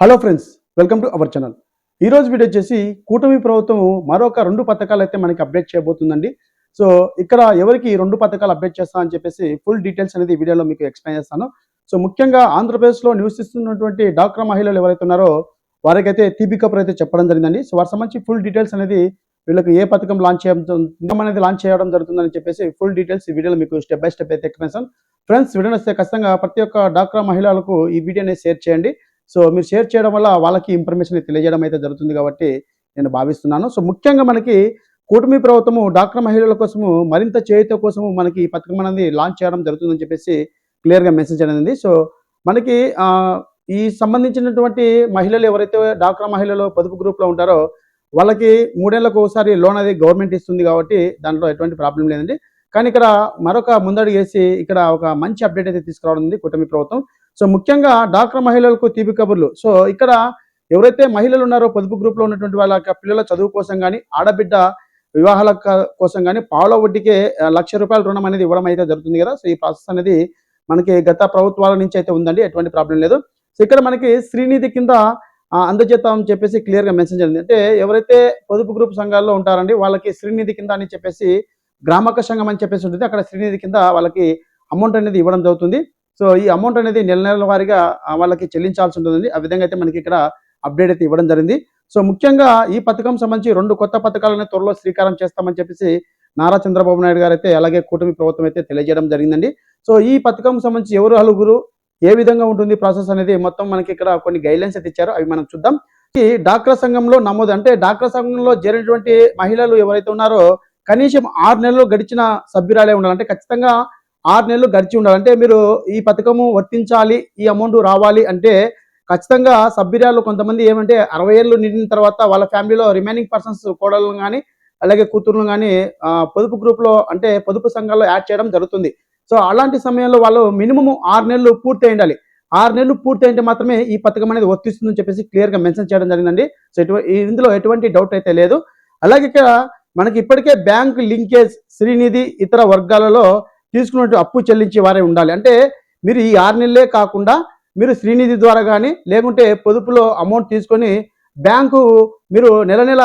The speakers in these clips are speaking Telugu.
Hello friends welcome to our channel ఈ రోజు వీడియో వచ్చేసి కూటమి ప్రభుత్వం మరొక రెండు పథకాలు అయితే మనకి అప్డేట్ చేయబోతుందండి. సో ఇక్కడ ఎవరికి రెండు పథకాలు అప్డేట్ చేస్తా అని చెప్పేసి ఫుల్ డీటెయిల్స్ అనేది వీడియోలో మీకు ఎక్స్ప్లెయిన్ చేస్తాను. సో ముఖ్యంగా ఆంధ్రప్రదేశ్లో నివసిస్తున్నటువంటి డాక్టర్ మహిళలు ఎవరైతే ఉన్నారో వారికైతే తీపి అయితే చెప్పడం జరిగిందండి. సో వారికి సంబంధించి ఫుల్ డీటెయిల్స్ అనేది వీళ్ళకి ఏ పథకం లాంచ్ చేయడం అనేది లాంచ్ చేయడం జరుగుతుందని చెప్పేసి ఫుల్ డీటెయిల్స్ ఈ వీడియోలో మీకు స్టెప్ బై స్టెప్ అయితే ఎక్స్ప్లెయిన్ ఫ్రెండ్స్ వీడియో వస్తే ఖచ్చితంగా ప్రతి ఒక్క డాక్టర్ మహిళలకు ఈ వీడియోని షేర్ చేయండి. సో మీరు షేర్ చేయడం వల్ల వాళ్ళకి ఇన్ఫర్మేషన్ తెలియజేయడం అయితే జరుగుతుంది కాబట్టి నేను భావిస్తున్నాను. సో ముఖ్యంగా మనకి కూటమి ప్రభుత్వము డాక్టర్ మహిళల కోసము మరింత చేయుత కోసము మనకి ఈ పథకం అనేది లాంచ్ చేయడం జరుగుతుందని చెప్పేసి క్లియర్గా మెసేజ్ అనేది సో మనకి ఈ సంబంధించినటువంటి మహిళలు ఎవరైతే డాక్టర్ మహిళలు పొదుపు గ్రూప్లో ఉంటారో వాళ్ళకి మూడేళ్ళకు ఒకసారి లోన్ అది గవర్నమెంట్ ఇస్తుంది కాబట్టి దాంట్లో ఎటువంటి ప్రాబ్లం లేదండి. కానీ ఇక్కడ మరొక ముందడుగు వేసి ఇక్కడ ఒక మంచి అప్డేట్ అయితే తీసుకురావడం ఉంది కూటమి ప్రభుత్వం. సో ముఖ్యంగా డాక్టర్ మహిళలకు తీపి కబుర్లు. సో ఇక్కడ ఎవరైతే మహిళలు ఉన్నారో పొదుపు గ్రూప్లో ఉన్నటువంటి వాళ్ళ పిల్లల చదువు కోసం కానీ ఆడబిడ్డ వివాహాల కోసం కానీ పావుల వడ్డీకే లక్ష రూపాయల రుణం అనేది ఇవ్వడం అయితే జరుగుతుంది కదా. సో ఈ ప్రాసెస్ అనేది మనకి గత ప్రభుత్వాల నుంచి అయితే ఉందండి. ఎటువంటి ప్రాబ్లం లేదు. సో ఇక్కడ మనకి శ్రీనిధి కింద ఆ, అందజేద్దామని చెప్పేసి క్లియర్గా మెన్షన్ జరిగింది. అంటే ఎవరైతే పొదుపు గ్రూప్ సంఘాల్లో ఉంటారండి వాళ్ళకి శ్రీనిధి కింద అని చెప్పేసి గ్రామక సంఘం అని చెప్పేసి ఉంటుంది. అక్కడ శ్రీనిధి కింద వాళ్ళకి అమౌంట్ అనేది ఇవ్వడం జరుగుతుంది. సో ఈ అమౌంట్ అనేది నెల నెల వారీగా వాళ్ళకి చెల్లించాల్సి ఉంటుందండి. ఆ విధంగా అయితే మనకి ఇక్కడ అప్డేట్ అయితే ఇవ్వడం జరిగింది. సో ముఖ్యంగా ఈ పథకం సంబంధించి రెండు కొత్త పథకాలను త్వరలో శ్రీకారం చేస్తామని చెప్పేసి నారా చంద్రబాబు నాయుడు గారు అయితే అలాగే కూటమి ప్రభుత్వం అయితే తెలియజేయడం జరిగిందండి. సో ఈ పథకం సంబంధించి ఎవరు అలుగురు ఏ విధంగా ఉంటుంది ప్రాసెస్ అనేది మొత్తం మనకి ఇక్కడ కొన్ని గైడ్లైన్స్ అయితే ఇచ్చారో. అవి మనం చూద్దాం. ఈ డాక్టర్ సంఘంలో నమోదు అంటే డాక్టర్ సంఘంలో చేరినటువంటి మహిళలు ఎవరైతే ఉన్నారో కనీసం ఆరు నెలలు గడిచిన సభ్యురాలే ఉండాలంటే ఖచ్చితంగా ఆరు నెలలు గడిచి ఉండాలి. అంటే మీరు ఈ పథకము వర్తించాలి ఈ అమౌంట్ రావాలి అంటే ఖచ్చితంగా సభ్యురాలు కొంతమంది ఏమంటే అరవై ఏళ్ళు నిండిన తర్వాత వాళ్ళ ఫ్యామిలీలో రిమైనింగ్ పర్సన్స్ కోడలను కానీ అలాగే కూతురులను కానీ పొదుపు గ్రూప్లో అంటే పొదుపు సంఘాల్లో యాడ్ చేయడం జరుగుతుంది. సో అలాంటి సమయంలో వాళ్ళు మినిమం ఆరు నెలలు పూర్తి అయి ఉండాలి ఆరు నెలలు పూర్తి అయితే మాత్రమే ఈ పథకం అనేది వర్తిస్తుందని చెప్పేసి క్లియర్గా మెన్షన్ చేయడం జరిగిందండి. సో ఎటువంటి ఇందులో ఎటువంటి డౌట్ అయితే లేదు. అలాగే ఇక్కడ మనకి ఇప్పటికే బ్యాంక్ లింకేజ్ శ్రీనిధి ఇతర వర్గాలలో తీసుకున్నట్టు అప్పు చెల్లించే వారే ఉండాలి. అంటే మీరు ఈ ఆరు నెలలే కాకుండా మీరు శ్రీనిధి ద్వారా కానీ లేకుంటే పొదుపులో అమౌంట్ తీసుకొని బ్యాంకు మీరు నెల నెల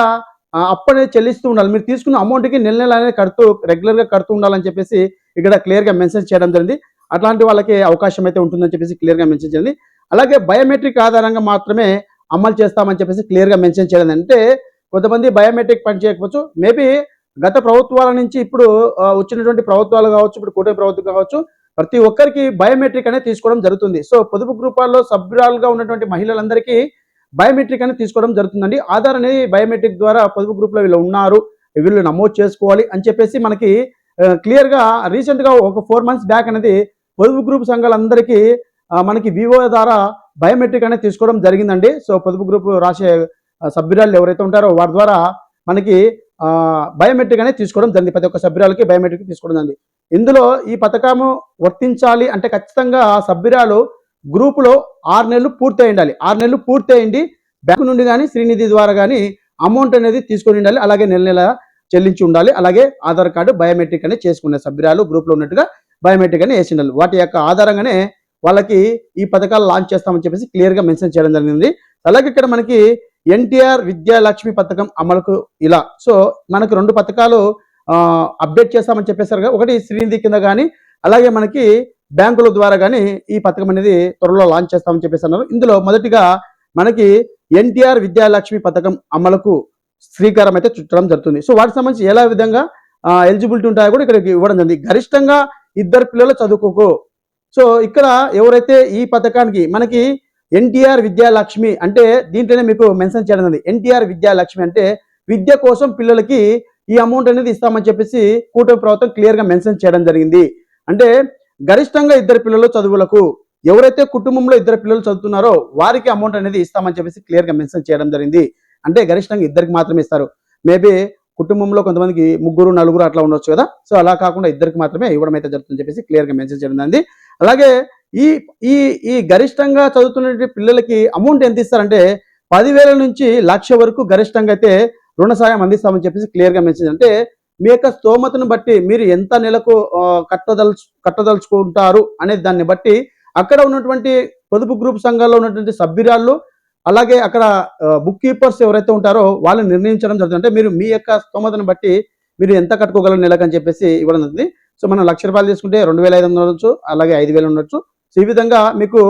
అప్పు అనేది చెల్లిస్తూ ఉండాలి. మీరు తీసుకున్న అమౌంట్కి నెల నెల అనేది కడుతూ రెగ్యులర్గా కడుతూ ఉండాలని చెప్పేసి ఇక్కడ క్లియర్గా మెన్షన్ చేయడం జరిగింది. అట్లాంటి వాళ్ళకి అవకాశం అయితే ఉంటుందని చెప్పేసి క్లియర్గా మెన్షన్ చేయండి అలాగే బయోమెట్రిక్ ఆధారంగా మాత్రమే అమలు చేస్తామని చెప్పేసి క్లియర్గా మెన్షన్ చేయాలి అంటే కొంతమంది బయోమెట్రిక్ పని చేయకపోవచ్చు. మేబీ గత ప్రభుత్వాల నుంచి ఇప్పుడు వచ్చినటువంటి ప్రభుత్వాలు కావచ్చు ఇప్పుడు కూటమి ప్రభుత్వం కావచ్చు ప్రతి ఒక్కరికి బయోమెట్రిక్ అనేది తీసుకోవడం జరుగుతుంది. సో పొదుపు గ్రూపాల్లో సభ్యురాలుగా ఉన్నటువంటి మహిళలందరికీ బయోమెట్రిక్ అనేది తీసుకోవడం జరుగుతుందండి. ఆధార్ అనేది బయోమెట్రిక్ ద్వారా పొదుపు గ్రూప్లో వీళ్ళు ఉన్నారు వీళ్ళు నమోదు చేసుకోవాలి అని చెప్పేసి మనకి క్లియర్గా రీసెంట్గా ఒక ఫోర్ మంత్స్ బ్యాక్ అనేది పొదుపు గ్రూప్ సంఘాలందరికీ మనకి వివో ద్వారా బయోమెట్రిక్ అనేది తీసుకోవడం జరిగిందండి. సో పొదుపు గ్రూప్ రాసే సభ్యురాలు ఎవరైతే ఉంటారో వారి ద్వారా మనకి బయోమెట్రిక్ అనేది తీసుకోవడం జరిగింది. ప్రతి ఒక్క సభ్యురాలకి బయోమెట్రిక్ తీసుకోవడం జరిగింది. ఇందులో ఈ పథకము వర్తించాలి అంటే ఖచ్చితంగా ఆ సభ్యురాలు గ్రూపులో ఆరు నెలలు పూర్తి ఉండాలి. ఆరు నెలలు పూర్తి అయింది. బ్యాంకు నుండి కానీ శ్రీనిధి ద్వారా కానీ అమౌంట్ అనేది తీసుకొని ఉండాలి. అలాగే నెల నెల చెల్లించి ఉండాలి. అలాగే ఆధార్ కార్డు బయోమెట్రిక్ అనేది చేసుకునే సభ్యురాలు గ్రూప్లో ఉన్నట్టుగా బయోమెట్రిక్ అని వేసి ఉండాలి. వాటి యొక్క ఆధారంగానే వాళ్ళకి ఈ పథకాలు లాంచ్ చేస్తామని చెప్పేసి క్లియర్గా మెన్షన్ చేయడం జరిగింది. అలాగే ఇక్కడ మనకి ఎన్టీఆర్ విద్యాలక్ష్మి పథకం అమలుకు ఇలా. సో మనకు రెండు పథకాలు అప్డేట్ చేస్తామని చెప్పేసారు ఒకటి శ్రీనిధి కింద కానీ అలాగే మనకి బ్యాంకుల ద్వారా కానీ ఈ పథకం అనేది త్వరలో లాంచ్ చేస్తామని చెప్పేసి అన్నారు. ఇందులో మొదటిగా మనకి ఎన్టీఆర్ విద్యాలక్ష్మి పథకం అమలుకు శ్రీకారం అయితే చుట్టడం జరుగుతుంది. సో వాటికి సంబంధించి ఎలా విధంగా ఎలిజిబిలిటీ ఉంటాయో కూడా ఇక్కడ ఇవ్వడం జరిగింది. గరిష్టంగా ఇద్దరు పిల్లలు చదువుకోకు. సో ఇక్కడ ఎవరైతే ఈ పథకానికి మనకి ఎన్టీఆర్ విద్యాలక్ష్మి అంటే దీంట్లోనే మీకు మెన్షన్ చేయడం ఉంది. ఎన్టీఆర్ విద్యాలక్ష్మి అంటే విద్య కోసం పిల్లలకి ఈ అమౌంట్ అనేది ఇస్తామని చెప్పేసి కూటమి ప్రభుత్వం క్లియర్గా మెన్షన్ చేయడం జరిగింది. అంటే గరిష్టంగా ఇద్దరు పిల్లలు చదువులకు ఎవరైతే కుటుంబంలో ఇద్దరు పిల్లలు చదువుతున్నారో వారికి అమౌంట్ అనేది ఇస్తామని చెప్పేసి క్లియర్గా మెన్షన్ చేయడం జరిగింది. అంటే గరిష్టంగా ఇద్దరికి మాత్రమే ఇస్తారు. మేబీ కుటుంబంలో కొంతమందికి ముగ్గురు నలుగురు అట్లా ఉండొచ్చు కదా. సో అలా కాకుండా ఇద్దరికి మాత్రమే ఇవ్వడం అయితే జరుగుతుందని చెప్పేసి క్లియర్గా మెన్షన్ చేయడం జరిగింది. అలాగే ఈ ఈ ఈ గరిష్టంగా చదువుతున్న పిల్లలకి అమౌంట్ ఎంత ఇస్తారంటే పదివేల నుంచి లక్ష వరకు గరిష్టంగా అయితే రుణ సాయం అందిస్తామని చెప్పేసి క్లియర్గా అంటే మీ యొక్క స్తోమతను బట్టి మీరు ఎంత నెలకు కట్టదలుచు కట్టదలుచుకుంటారు అనే దాన్ని బట్టి అక్కడ ఉన్నటువంటి పొదుపు గ్రూప్ సంఘాల్లో ఉన్నటువంటి సభ్యురాళ్ళు అలాగే అక్కడ బుక్ కీపర్స్ ఎవరైతే ఉంటారో వాళ్ళు నిర్ణయించడం జరుగుతుంది. అంటే మీరు మీ యొక్క స్తోమతను బట్టి మీరు ఎంత కట్టుకోగలరు నెలకు అని చెప్పేసి ఇవ్వడం జరుగుతుంది. సో మనం లక్ష రూపాయలు తీసుకుంటే రెండు వేల ఐదు వందలు ఉండొచ్చు అలాగే ఐదు వేలు ఉండొచ్చు. సో ఈ విధంగా మీకు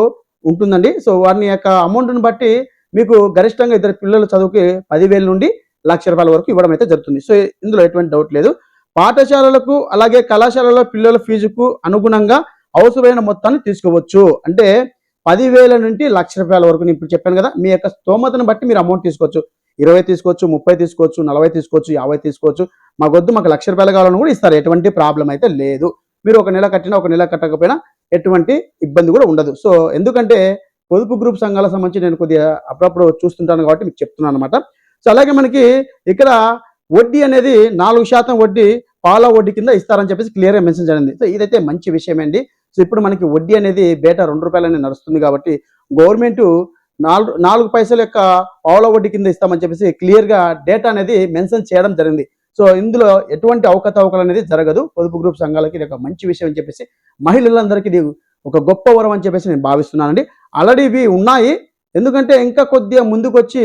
ఉంటుందండి. సో వారిని యొక్క అమౌంట్ని బట్టి మీకు గరిష్టంగా ఇద్దరు పిల్లల చదువుకి పదివేల నుండి లక్ష రూపాయల వరకు ఇవ్వడం అయితే జరుగుతుంది. సో ఇందులో ఎటువంటి డౌట్ లేదు. పాఠశాలలకు అలాగే కళాశాలలో పిల్లల ఫీజుకు అనుగుణంగా అవసరమైన మొత్తాన్ని తీసుకోవచ్చు. అంటే పదివేల నుండి లక్ష రూపాయల వరకు నేను ఇప్పుడు చెప్పాను కదా మీ యొక్క స్తోమతను బట్టి మీరు అమౌంట్ తీసుకోవచ్చు. ఇరవై తీసుకోవచ్చు ముప్పై తీసుకోవచ్చు నలభై తీసుకోవచ్చు యాభై తీసుకోవచ్చు. మాకొద్దు వద్దు మాకు లక్ష రూపాయలు కావాలని కూడా ఇస్తారు. ఎటువంటి ప్రాబ్లం అయితే లేదు. మీరు ఒక నెల కట్టినా ఒక నెల కట్టకపోయినా ఎటువంటి ఇబ్బంది కూడా ఉండదు. సో ఎందుకంటే పొదుపు గ్రూప్ సంఘాల సంబంధించి నేను కొద్దిగా అప్పుడప్పుడు చూస్తుంటాను కాబట్టి మీకు చెప్తున్నాను అనమాట సో అలాగే మనకి ఇక్కడ వడ్డీ అనేది నాలుగు శాతం వడ్డీ పాల వడ్డీ కింద ఇస్తారని చెప్పేసి క్లియర్గా మెన్షన్ జరిగింది. సో ఇదైతే మంచి విషయం అండి. సో ఇప్పుడు మనకి వడ్డీ అనేది బేట రెండు రూపాయలనే నడుస్తుంది కాబట్టి గవర్నమెంట్ నాలుగు నాలుగు పైసల యొక్క పావుల వడ్డీ కింద ఇస్తామని చెప్పేసి క్లియర్గా డేటా అనేది మెన్షన్ చేయడం జరిగింది. సో ఇందులో ఎటువంటి అవకతవకలు అనేది జరగదు. పొదుపు గ్రూప్ సంఘాలకి ఇది ఒక మంచి విషయం అని చెప్పేసి మహిళలందరికీ ఇది ఒక గొప్ప వరం అని చెప్పేసి నేను భావిస్తున్నానండి. ఆల్రెడీ ఇవి ఉన్నాయి. ఎందుకంటే ఇంకా కొద్దిగా ముందుకొచ్చి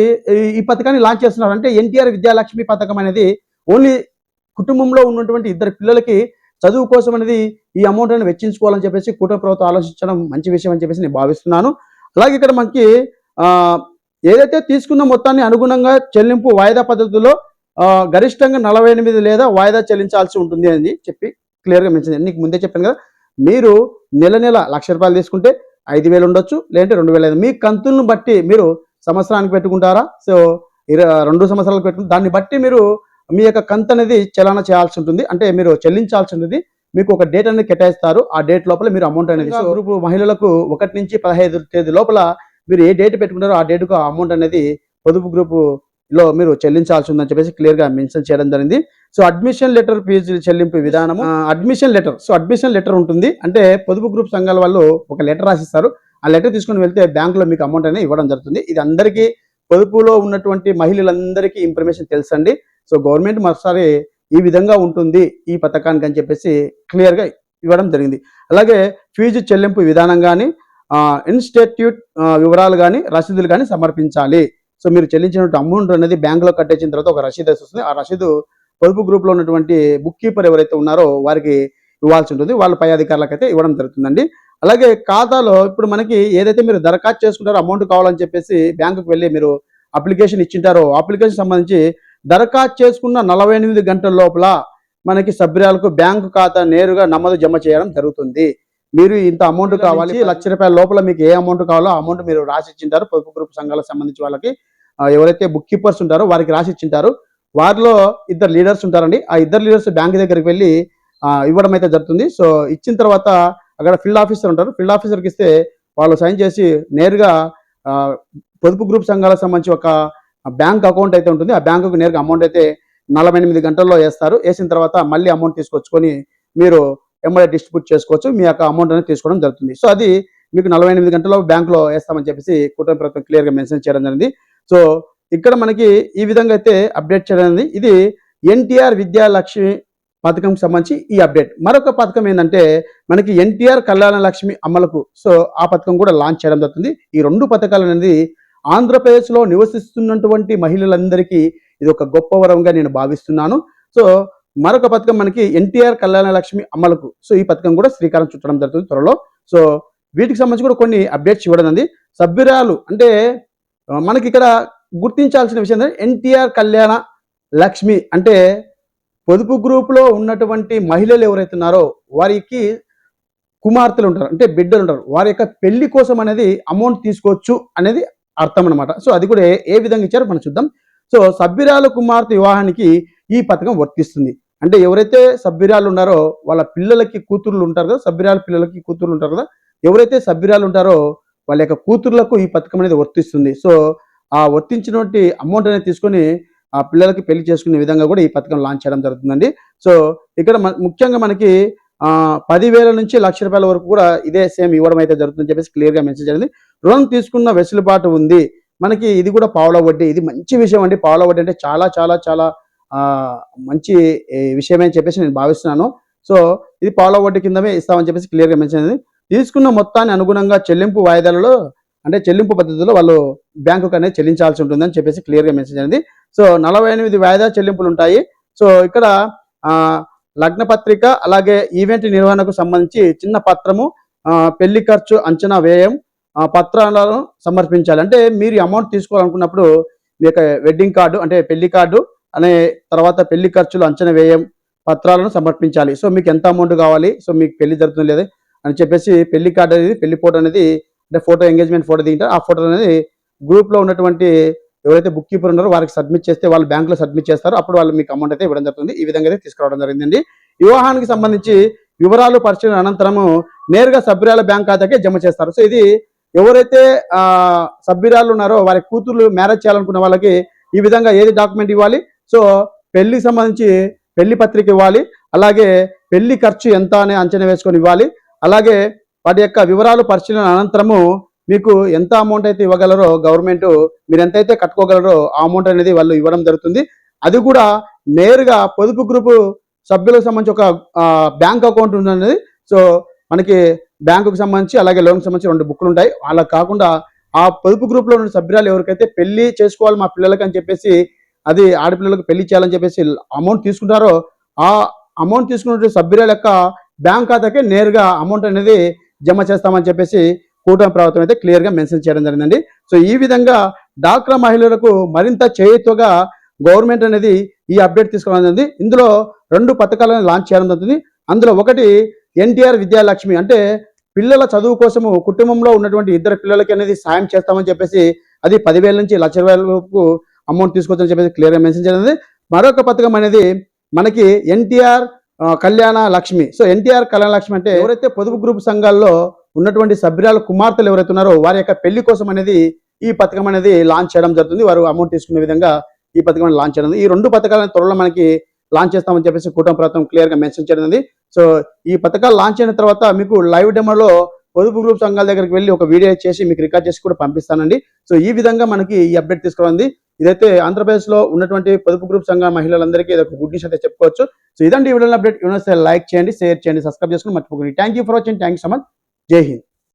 ఈ- పథకాన్ని లాంచ్ చేస్తున్నారు. అంటే ఎన్టీఆర్ విద్యాలక్ష్మి పథకం అనేది ఓన్లీ కుటుంబంలో ఉన్నటువంటి ఇద్దరు పిల్లలకి చదువు కోసం అనేది ఈ అమౌంట్ అనేది వెచ్చించుకోవాలని చెప్పేసి కుటుంబ ప్రభుత్వం ఆలోచించడం మంచి విషయం అని చెప్పేసి నేను భావిస్తున్నాను. అలాగే ఇక్కడ మనకి ఏదైతే తీసుకున్న మొత్తాన్ని అనుగుణంగా చెల్లింపు వాయిదా పద్ధతిలో గరిష్టంగా నలభై ఎనిమిది లేదా వాయిదా చెల్లించాల్సి ఉంటుంది అని చెప్పి క్లియర్గా మెన్షన్ నీకు ముందే చెప్పాను కదా మీరు నెల నెల లక్ష రూపాయలు తీసుకుంటే ఐదు వేలు ఉండొచ్చు లేదంటే రెండు వేల ఐదు మీ కంతులను బట్టి మీరు సంవత్సరానికి పెట్టుకుంటారా? సో రెండు సంవత్సరాలకు పెట్టుకుంటే దాన్ని బట్టి మీరు మీ యొక్క కంతు అనేది చలానా చేయాల్సి ఉంటుంది. అంటే మీరు చెల్లించాల్సి ఉంటుంది. మీకు ఒక డేట్ అనేది కేటాయిస్తారు. ఆ డేట్ లోపల మీరు అమౌంట్ అనేది గ్రూప్ మహిళలకు ఒకటి నుంచి పదహైదు తేదీ లోపల మీరు ఏ డేట్ పెట్టుకుంటారో ఆ డేట్కు అమౌంట్ అనేది పొదుపు గ్రూపు లో మీరు చెల్లించాల్సి ఉందని చెప్పేసి క్లియర్గా మెన్షన్ చేయడం జరిగింది. సో అడ్మిషన్ లెటర్ ఫీజు చెల్లింపు విధానం admission letter so admission letter ఉంటుంది. అంటే పొదుపు గ్రూప్ సంఘాల వాళ్ళు ఒక లెటర్ రాసిస్తారు. ఆ లెటర్ తీసుకొని వెళ్తే బ్యాంక్లో మీకు అమౌంట్ అనేది ఇవ్వడం జరుగుతుంది. ఇది అందరికీ పొదుపులో ఉన్నటువంటి మహిళలందరికీ ఇన్ఫర్మేషన్ తెలుసండి. సో గవర్నమెంట్ మరోసారి ఈ విధంగా ఉంటుంది ఈ పథకానికి అని చెప్పేసి క్లియర్గా ఇవ్వడం జరిగింది. అలాగే ఫీజు చెల్లింపు విధానం కానీ ఇన్స్టిట్యూట్ వివరాలు కానీ రసీదులు కానీ సమర్పించాలి. సో మీరు చెల్లించినటువంటి అమౌంట్ అనేది బ్యాంకులో కట్టేసిన తర్వాత ఒక రసీదు వస్తుంది. ఆ రసీదు పొదుపు గ్రూప్లో ఉన్నటువంటి బుక్ కీపర్ ఎవరైతే ఉన్నారో వారికి ఇవ్వాల్సి ఉంటుంది. వాళ్ళ పై అధికారులకు అయితే ఇవ్వడం జరుగుతుందండి. అలాగే ఖాతాలో ఇప్పుడు మనకి ఏదైతే మీరు దరఖాస్తు చేసుకుంటారో అమౌంట్ కావాలని చెప్పేసి బ్యాంకుకి వెళ్ళి మీరు అప్లికేషన్ ఇచ్చింటారో అప్లికేషన్ సంబంధించి దరఖాస్తు చేసుకున్న నలభై ఎనిమిది గంటల లోపల మనకి సభ్యురాలకు బ్యాంకు ఖాతా నేరుగా నమోదు జమ చేయడం జరుగుతుంది. మీరు ఇంత అమౌంట్ కావాలి లక్ష రూపాయల లోపల మీకు ఏ అమౌంట్ కావాలో అమౌంట్ మీరు రాసి ఇచ్చింటారు. పొదుపు గ్రూప్ సంఘాలకు సంబంధించి వాళ్ళకి. ఎవరైతే బుక్ కీపర్స్ ఉంటారో వారికి రాసి ఇచ్చింటారు. వారిలో ఇద్దరు లీడర్స్ ఉంటారండి. ఆ ఇద్దరు లీడర్స్ బ్యాంక్ దగ్గరికి వెళ్ళి ఇవ్వడం అయితే జరుగుతుంది. సో ఇచ్చిన తర్వాత అక్కడ ఫీల్డ్ ఆఫీసర్ ఉంటారు. ఫీల్డ్ ఆఫీసర్కి ఇస్తే వాళ్ళు సైన్ చేసి నేరుగా పొదుపు గ్రూప్ సంఘాలకు సంబంధించి ఒక బ్యాంక్ అకౌంట్ అయితే ఉంటుంది. ఆ బ్యాంకుకు నేరుగా అమౌంట్ అయితే నలభై ఎనిమిది గంటల్లో వేస్తారు. వేసిన తర్వాత మళ్ళీ అమౌంట్ తీసుకొచ్చుకొని మీరు ఎంబడే డిస్ట్రిబ్యూట్ చేసుకోవచ్చు. మీ యొక్క అమౌంట్ అనేది తీసుకోవడం జరుగుతుంది. సో అది మీకు నలభై ఎనిమిది గంటల్లో బ్యాంకులో వేస్తామని చెప్పేసి కుటుంబ ప్రభుత్వం క్లియర్గా మెన్షన్ చేయడం జరిగింది. సో ఇక్కడ మనకి ఈ విధంగా అయితే అప్డేట్ చేయడం ఇది ఎన్టీఆర్ విద్యాలక్ష్మి పథకం సంబంధించి ఈ అప్డేట్. మరొక పథకం ఏంటంటే మనకి ఎన్టీఆర్ కళ్యాణ లక్ష్మి అమలుకు సో ఆ పథకం కూడా లాంచ్ చేయడం జరుగుతుంది. ఈ రెండు పథకాలు అనేది ఆంధ్రప్రదేశ్లో నివసిస్తున్నటువంటి మహిళలందరికీ ఇది ఒక గొప్ప వరంగా నేను భావిస్తున్నాను. సో మరొక పథకం మనకి ఎన్టీఆర్ కళ్యాణ లక్ష్మి అమలుకు సో ఈ పథకం కూడా శ్రీకారం చుట్టడం జరుగుతుంది త్వరలో. సో వీటికి సంబంధించి కూడా కొన్ని అప్డేట్స్ ఇవ్వడం సభ్యురాలు అంటే మనకి ఇక్కడ గుర్తించాల్సిన విషయం ఏంటంటే ఎన్టీఆర్ కళ్యాణ లక్ష్మి. అంటే పొదుపు గ్రూపులో ఉన్నటువంటి మహిళలు ఎవరైతే ఉన్నారో వారికి కుమార్తెలు ఉంటారు అంటే బిడ్డలు ఉంటారు. వారి యొక్క పెళ్ళి కోసం అనేది అమౌంట్ తీసుకోవచ్చు అనేది అర్థం అనమాట సో అది కూడా ఏ- విధంగా ఇచ్చారో మనం చూద్దాం. సో సభ్యురాలు కుమార్తె వివాహానికి ఈ పథకం వర్తిస్తుంది. అంటే ఎవరైతే సభ్యురాలు ఉన్నారో వాళ్ళ పిల్లలకి కూతుర్లు ఉంటారు కదా సభ్యురాలు పిల్లలకి కూతుర్లు ఉంటారు కదా ఎవరైతే సభ్యురాలు ఉంటారో వాళ్ళ యొక్క కూతుర్లకు ఈ పథకం అనేది వర్తిస్తుంది. సో ఆ వర్తించినటువంటి అమౌంట్ అనేది తీసుకొని ఆ పిల్లలకి పెళ్ళి చేసుకునే విధంగా కూడా ఈ పథకం లాంచ్ చేయడం జరుగుతుందండి. సో ఇక్కడ ముఖ్యంగా మనకి పదివేల నుంచి లక్ష రూపాయల వరకు కూడా ఇదే సేమ్ ఇవ్వడం అయితే జరుగుతుందని చెప్పేసి క్లియర్గా అయింది రుణం తీసుకున్న వెసులుబాటు ఉంది. మనకి ఇది కూడా పావుల వడ్డీ. ఇది మంచి విషయం అండి. పావుల వడ్డీ అంటే చాలా చాలా చాలా మంచి విషయమే అని చెప్పేసి నేను భావిస్తున్నాను. సో ఇది పావుల వడ్డీ కిందమే ఇస్తామని చెప్పేసి క్లియర్గా మెన్షన్ అయింది తీసుకున్న మొత్తాన్ని అనుగుణంగా చెల్లింపు వాయిదాలలో అంటే చెల్లింపు పద్ధతిలో వాళ్ళు బ్యాంకుకు అనేది చెల్లించాల్సి ఉంటుందని చెప్పేసి క్లియర్గా మెసేజ్ అనేది సో నలభై ఎనిమిది వాయిదా చెల్లింపులు ఉంటాయి. సో ఇక్కడ లగ్నపత్రిక లగ్న పత్రిక అలాగే ఈవెంట్ నిర్వహణకు సంబంధించి చిన్న పత్రము పెళ్ళి ఖర్చు అంచనా వ్యయం పత్రాలను సమర్పించాలి. అంటే మీరు అమౌంట్ తీసుకోవాలనుకున్నప్పుడు మీ యొక్క వెడ్డింగ్ కార్డు అంటే పెళ్ళి కార్డు అనే తర్వాత పెళ్ళి ఖర్చులు అంచనా వ్యయం పత్రాలను సమర్పించాలి. సో మీకు ఎంత అమౌంట్ కావాలి? సో మీకు పెళ్ళి జరుగుతుంది లేదా అని చెప్పేసి పెళ్ళి కార్డు అనేది పెళ్ళి ఫోటో అనేది అంటే ఫోటో ఎంగేజ్మెంట్ ఫోటో దిగింటారు. ఆ ఫోటో అనేది గ్రూప్లో ఉన్నటువంటి ఎవరైతే బుక్ కీపర్ ఉన్నారో వారికి సబ్మిట్ చేస్తే వాళ్ళు బ్యాంకులో సబ్మిట్ చేస్తారు. అప్పుడు వాళ్ళు మీకు అమౌంట్ అయితే ఇవ్వడం జరుగుతుంది. ఈ విధంగా అయితే తీసుకురావడం జరిగిందండి. వివాహానికి సంబంధించి వివరాలు పరిశీలన అనంతరము నేరుగా సభ్యురాల బ్యాంక్ ఖాతాకే జమ చేస్తారు. సో ఇది ఎవరైతే సభ్యురాలు ఉన్నారో వారి కూతుర్లు మ్యారేజ్ చేయాలనుకున్న వాళ్ళకి ఈ విధంగా ఏది డాక్యుమెంట్ ఇవ్వాలి? సో పెళ్ళికి సంబంధించి పెళ్ళి పత్రిక ఇవ్వాలి. అలాగే పెళ్ళి ఖర్చు ఎంత అనే అంచనా వేసుకొని ఇవ్వాలి. అలాగే వాటి యొక్క వివరాలు పరిశీలన అనంతరము మీకు ఎంత అమౌంట్ అయితే ఇవ్వగలరో గవర్నమెంట్ మీరు ఎంతైతే కట్టుకోగలరో ఆ అమౌంట్ అనేది వాళ్ళు ఇవ్వడం జరుగుతుంది. అది కూడా నేరుగా పొదుపు గ్రూపు సభ్యులకు సంబంధించి ఒక బ్యాంక్ అకౌంట్ ఉన్నది సో మనకి బ్యాంకుకు సంబంధించి అలాగే లోన్కి సంబంధించి రెండు బుక్లు ఉంటాయి. వాళ్ళకి కాకుండా ఆ పొదుపు గ్రూప్లో ఉన్న సభ్యురాలు ఎవరికైతే పెళ్ళి చేసుకోవాలి మా పిల్లలకి అని చెప్పేసి అది ఆడపిల్లలకు పెళ్ళి చేయాలని చెప్పేసి అమౌంట్ తీసుకుంటారో ఆ అమౌంట్ తీసుకున్న సభ్యురాల యొక్క బ్యాంక్ ఖాతాకి నేరుగా అమౌంట్ అనేది జమ చేస్తామని చెప్పేసి కూటమి ప్రభుత్వం అయితే క్లియర్గా మెన్షన్ చేయడం జరిగిందండి. సో ఈ విధంగా డాక్రా మహిళలకు మరింత చేయుతుగా గవర్నమెంట్ అనేది ఈ అప్డేట్ తీసుకోవడం జరిగింది. ఇందులో రెండు పథకాలను లాంచ్ చేయడం జరుగుతుంది. అందులో ఒకటి ఎన్టీఆర్ విద్యాలక్ష్మి అంటే పిల్లల చదువు కోసము కుటుంబంలో ఉన్నటువంటి ఇద్దరు పిల్లలకి అనేది సాయం చేస్తామని చెప్పేసి అది పదివేల నుంచి లక్ష రూపాయలకు వరకు అమౌంట్ తీసుకోవచ్చని చెప్పేసి క్లియర్గా మెన్షన్ చేయడం మరొక పథకం అనేది మనకి ఎన్టీఆర్ కళ్యాణ లక్ష్మి. సో ఎన్టీఆర్ కళ్యాణ లక్ష్మి అంటే ఎవరైతే పొదుపు గ్రూప్ సంఘాల్లో ఉన్నటువంటి సభ్యురాల కుమార్తెలు ఎవరైతే ఉన్నారో వారి యొక్క పెళ్ళి కోసం అనేది ఈ పథకం అనేది లాంచ్ చేయడం జరుగుతుంది. వారు అమౌంట్ తీసుకునే విధంగా ఈ పథకం లాంచ్ చేయడం ఈ రెండు పథకాలను త్వరలో మనకి లాంచ్ చేస్తామని చెప్పేసి కూటమి ప్రభుత్వం క్లియర్గా మెన్షన్ చేయడం సో ఈ పథకాలు లాంచ్ అయిన తర్వాత మీకు లైవ్ డెమోలో పొదుపు గ్రూప్ సంఘాల దగ్గరికి వెళ్ళి ఒక వీడియో చేసి మీకు రికార్డ్ చేసి కూడా పంపిస్తానండి. సో ఈ విధంగా మనకి ఈ అప్డేట్ తీసుకురండి ఇదైతే ఆంధ్రప్రదేశ్లో ఉన్నటువంటి పొదుపు గ్రూప్ సంఘ మహిళలందరికీ ఇది ఒక గుడ్ న్యూస్ అయితే చెప్పుకోవచ్చు. సో ఇదండి వీడియో అప్డేట్ యూనివర్సిటీ లైక్ చేయండి షేర్ చేయండి సబ్స్క్రైబ్ చేసుకుని మర్చిపోకండి. Thank you for watching thank you so much Jai Hind